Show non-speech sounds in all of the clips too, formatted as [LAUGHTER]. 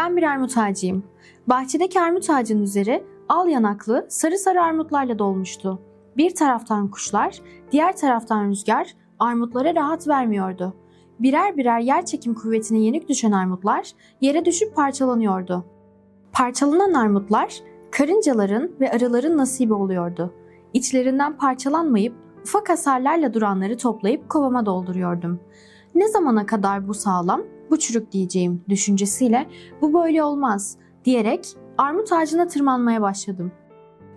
Ben bir armut ağacıyım. Bahçedeki armut ağacının üzeri al yanaklı sarı sarı armutlarla dolmuştu. Bir taraftan kuşlar, diğer taraftan rüzgar armutlara rahat vermiyordu. Birer birer yer çekim kuvvetine yenik düşen armutlar yere düşüp parçalanıyordu. Parçalanan armutlar karıncaların ve arıların nasibi oluyordu. İçlerinden parçalanmayıp ufak hasarlarla duranları toplayıp kovama dolduruyordum. Ne zamana kadar bu sağlam, bu çürük diyeceğim düşüncesiyle bu böyle olmaz diyerek armut ağacına tırmanmaya başladım.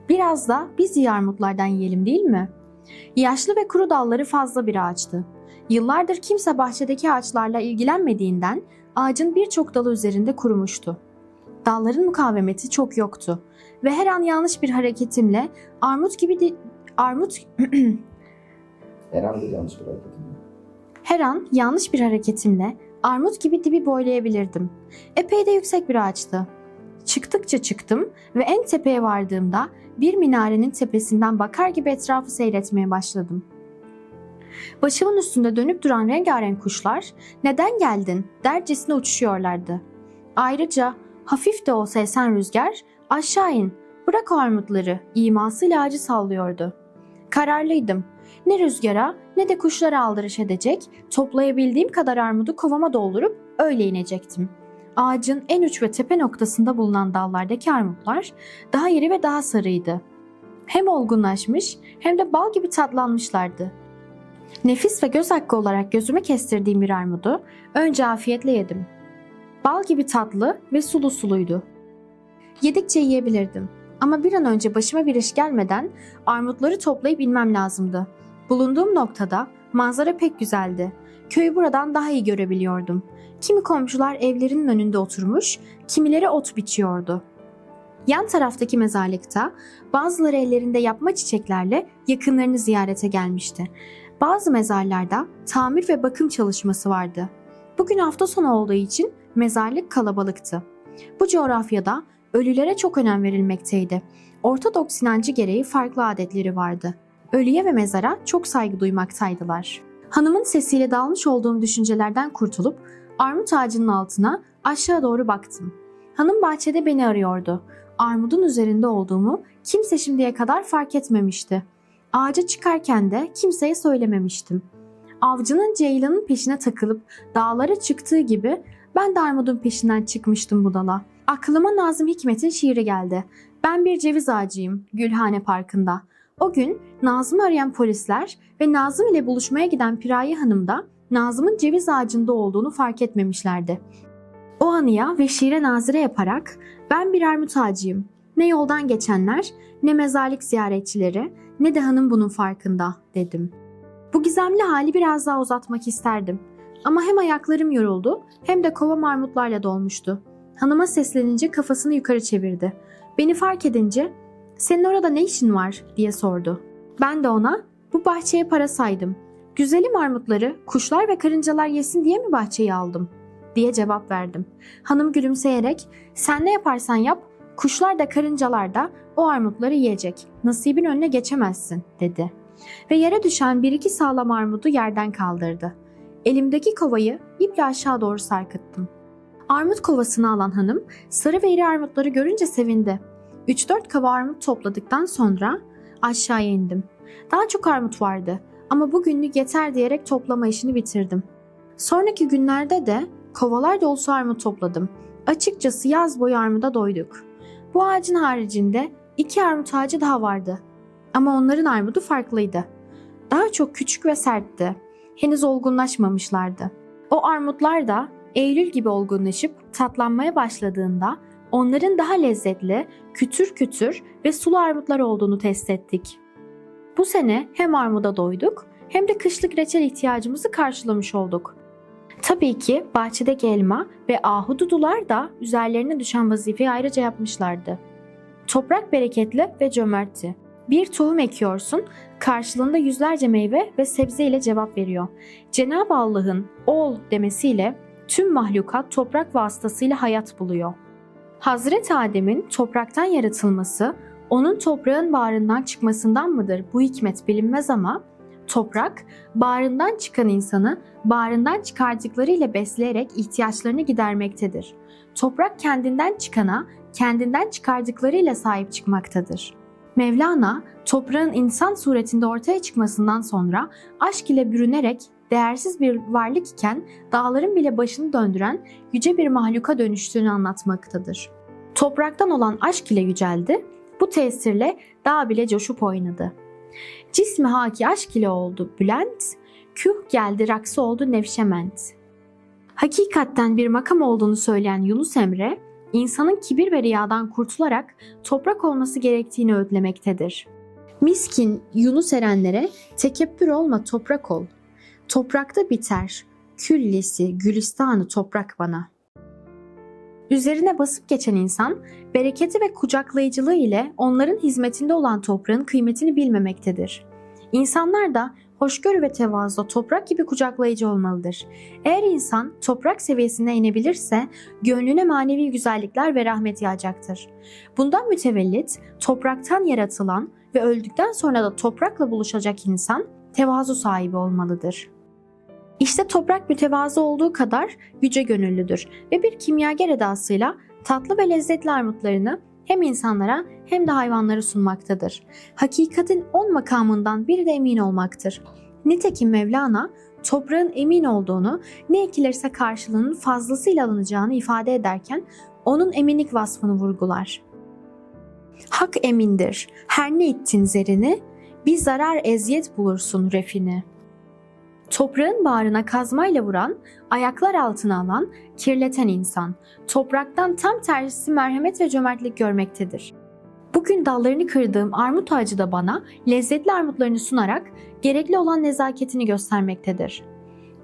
Biraz da biz iyi armutlardan yiyelim değil mi? Yaşlı ve kuru dalları fazla bir ağaçtı. Yıllardır kimse bahçedeki ağaçlarla ilgilenmediğinden ağacın birçok dalı üzerinde kurumuştu. Dalların mukavemeti çok yoktu ve her an yanlış bir hareketimle armut gibi di- armut [CLEARS THROAT] Herhangi bir yanlış bir hareket mi? her an yanlış bir hareketimle armut gibi dibi boylayabilirdim. Epey de yüksek bir ağaçtı. Çıktıkça çıktım ve en tepeye vardığımda bir minarenin tepesinden bakar gibi etrafı seyretmeye başladım. Başımın üstünde dönüp duran rengarenk kuşlar neden geldin dercesine uçuşuyorlardı. Ayrıca hafif de olsa esen rüzgar aşağı in bırak o armutları imasıyla ağacı sallıyordu. Kararlıydım. Ne rüzgara ne de kuşlara aldırış edecek, toplayabildiğim kadar armudu kovama doldurup öyle inecektim. Ağacın en uç ve tepe noktasında bulunan dallardaki armutlar daha iri ve daha sarıydı. Hem olgunlaşmış hem de bal gibi tatlanmışlardı. Nefis ve göz hakkı olarak gözüme kestirdiğim bir armudu önce afiyetle yedim. Bal gibi tatlı ve sulu suluydu. Yedikçe yiyebilirdim. Ama bir an önce başıma bir iş gelmeden armutları toplayıp inmem lazımdı. Bulunduğum noktada manzara pek güzeldi. Köyü buradan daha iyi görebiliyordum. Kimi komşular evlerinin önünde oturmuş, kimileri ot biçiyordu. Yan taraftaki mezarlıkta bazıları ellerinde yapma çiçeklerle yakınlarını ziyarete gelmişti. Bazı mezarlarda tamir ve bakım çalışması vardı. Bugün hafta sonu olduğu için mezarlık kalabalıktı. Bu coğrafyada ölülere çok önem verilmekteydi. Ortodoks inancı gereği farklı adetleri vardı. Ölüye ve mezara çok saygı duymaktaydılar. Hanımın sesiyle dalmış olduğum düşüncelerden kurtulup armut ağacının altına aşağı doğru baktım. Hanım bahçede beni arıyordu. Armudun üzerinde olduğumu kimse şimdiye kadar fark etmemişti. Ağaca çıkarken de kimseye söylememiştim. Avcının ceylanın peşine takılıp dağlara çıktığı gibi ben de armudun peşinden çıkmıştım bu dala. Aklıma Nazım Hikmet'in şiiri geldi. Ben bir ceviz ağacıyım Gülhane Parkı'nda. O gün Nazım'ı arayan polisler ve Nazım ile buluşmaya giden Piraye Hanım da Nazım'ın ceviz ağacında olduğunu fark etmemişlerdi. O anıya ve şiire nazire yaparak ben bir armut ağacıyım. Ne yoldan geçenler, ne mezarlık ziyaretçileri, ne de hanım bunun farkında dedim. Bu gizemli hali biraz daha uzatmak isterdim. Ama hem ayaklarım yoruldu hem de kova marmutlarla dolmuştu. Hanıma seslenince kafasını yukarı çevirdi. Beni fark edince senin orada ne işin var diye sordu. Ben de ona bu bahçeye para saydım. Güzelim armutları kuşlar ve karıncalar yesin diye mi bahçeyi aldım? diye cevap verdim. Hanım gülümseyerek sen ne yaparsan yap kuşlar da karıncalar da o armutları yiyecek. Nasibin önüne geçemezsin dedi. Ve yere düşen bir iki sağlam armudu yerden kaldırdı. Elimdeki kovayı iple aşağı doğru sarkıttım. Armut kovasını alan hanım sarı ve iri armutları görünce sevindi. 3-4 kava armut topladıktan sonra aşağıya indim. Daha çok armut vardı ama bugünlük yeter diyerek toplama işini bitirdim. Sonraki günlerde de kovalar dolusu armut topladım. Açıkçası yaz boyu armuda doyduk. Bu ağacın haricinde iki armut ağacı daha vardı. Ama onların armudu farklıydı. Daha çok küçük ve sertti. Henüz olgunlaşmamışlardı. O armutlar da Eylül gibi olgunlaşıp tatlanmaya başladığında onların daha lezzetli, kütür kütür ve sulu armutlar olduğunu test ettik. Bu sene hem armuda doyduk hem de kışlık reçel ihtiyacımızı karşılamış olduk. Tabii ki bahçedeki elma ve ahududular da üzerlerine düşen vazifeyi ayrıca yapmışlardı. Toprak bereketli ve cömertti. Bir tohum ekiyorsun, karşılığında yüzlerce meyve ve sebze ile cevap veriyor. Cenab-ı Allah'ın ol demesiyle tüm mahlukat toprak vasıtasıyla hayat buluyor. Hazreti Adem'in topraktan yaratılması, onun toprağın bağrından çıkmasından mıdır bu hikmet bilinmez ama Toprak, bağrından çıkan insanı bağrından çıkardıklarıyla besleyerek ihtiyaçlarını gidermektedir. Toprak kendinden çıkana kendinden çıkardıklarıyla sahip çıkmaktadır. Mevlana, toprağın insan suretinde ortaya çıkmasından sonra aşk ile bürünerek değersiz bir varlık iken dağların bile başını döndüren yüce bir mahluka dönüştüğünü anlatmaktadır. Topraktan olan aşk ile yüceldi, bu tesirle dağ bile coşup oynadı. Cismi haki aşk ile oldu Bülent, küh geldi raksı oldu Nevşement. Hakikatten bir makam olduğunu söyleyen Yunus Emre, insanın kibir ve riyadan kurtularak toprak olması gerektiğini ödlemektedir. Miskin Yunus erenlere tekebbür olma toprak ol. Toprakta biter, küllisi gülistanı toprak bana. Üzerine basıp geçen insan, bereketi ve kucaklayıcılığı ile onların hizmetinde olan toprağın kıymetini bilmemektedir. İnsanlar da hoşgörü ve tevazuda toprak gibi kucaklayıcı olmalıdır. Eğer insan toprak seviyesine inebilirse gönlüne manevi güzellikler ve rahmet yağacaktır. Bundan mütevellit topraktan yaratılan ve öldükten sonra da toprakla buluşacak insan tevazu sahibi olmalıdır. İşte toprak mütevazı olduğu kadar yüce gönüllüdür ve bir kimyager edasıyla tatlı ve lezzetli armutlarını hem insanlara hem de hayvanlara sunmaktadır. Hakikatin on makamından biri de emin olmaktır. Nitekim Mevlana toprağın emin olduğunu, ne ekilirse karşılığının fazlasıyla alınacağını ifade ederken onun eminlik vasfını vurgular. Hak emindir, her ne ittin zerini, bir zarar eziyet bulursun refini. Toprağın bağrına kazmayla vuran, ayaklar altına alan, kirleten insan, topraktan tam tersi merhamet ve cömertlik görmektedir. Bugün dallarını kırdığım armut ağacı da bana lezzetli armutlarını sunarak gerekli olan nezaketini göstermektedir.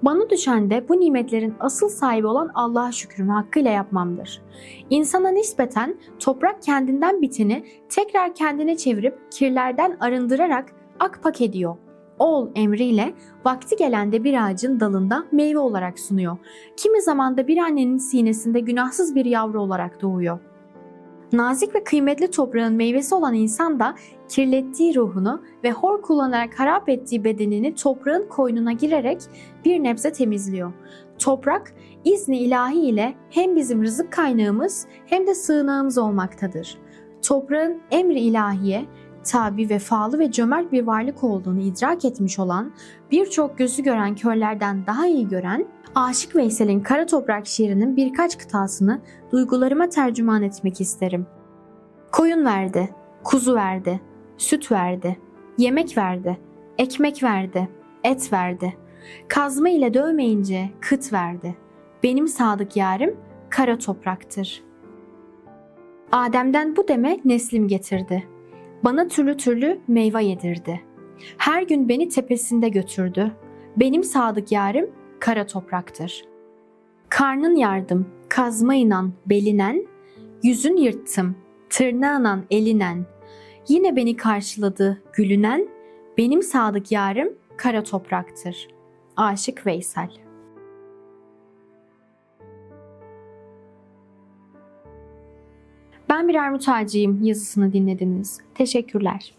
Bana düşen de bu nimetlerin asıl sahibi olan Allah'a şükrümü hakkıyla yapmamdır. İnsana nispeten toprak kendinden biteni tekrar kendine çevirip kirlerden arındırarak akpak ediyor. Ol emriyle vakti gelende bir ağacın dalında meyve olarak sunuyor. Kimi zaman da bir annenin sinesinde günahsız bir yavru olarak doğuyor. Nazik ve kıymetli toprağın meyvesi olan insan da kirlettiği ruhunu ve hor kullanarak harap ettiği bedenini toprağın koynuna girerek bir nebze temizliyor. Toprak izni ilahi ile hem bizim rızık kaynağımız hem de sığınağımız olmaktadır. Toprağın emri ilahiye tabi vefalı ve cömert bir varlık olduğunu idrak etmiş olan, birçok gözü gören körlerden daha iyi gören, Aşık Veysel'in Kara Toprak şiirinin birkaç kıtasını duygularıma tercüman etmek isterim. Koyun verdi, kuzu verdi, süt verdi, yemek verdi, ekmek verdi, et verdi. Kazma ile dövmeyince kıt verdi. Benim sadık yarim kara topraktır. Adem'den bu deme neslim getirdi. Bana türlü türlü meyve yedirdi. Her gün beni tepesinde götürdü. Benim sadık yarim kara topraktır. Karnın yardım, kazma inan belinen, yüzün yırttım, tırnağınan elinen. Yine beni karşıladı gülünen, benim sadık yarim kara topraktır. Aşık Veysel Ben bir armut ağacıyım yazısını dinlediniz. Teşekkürler.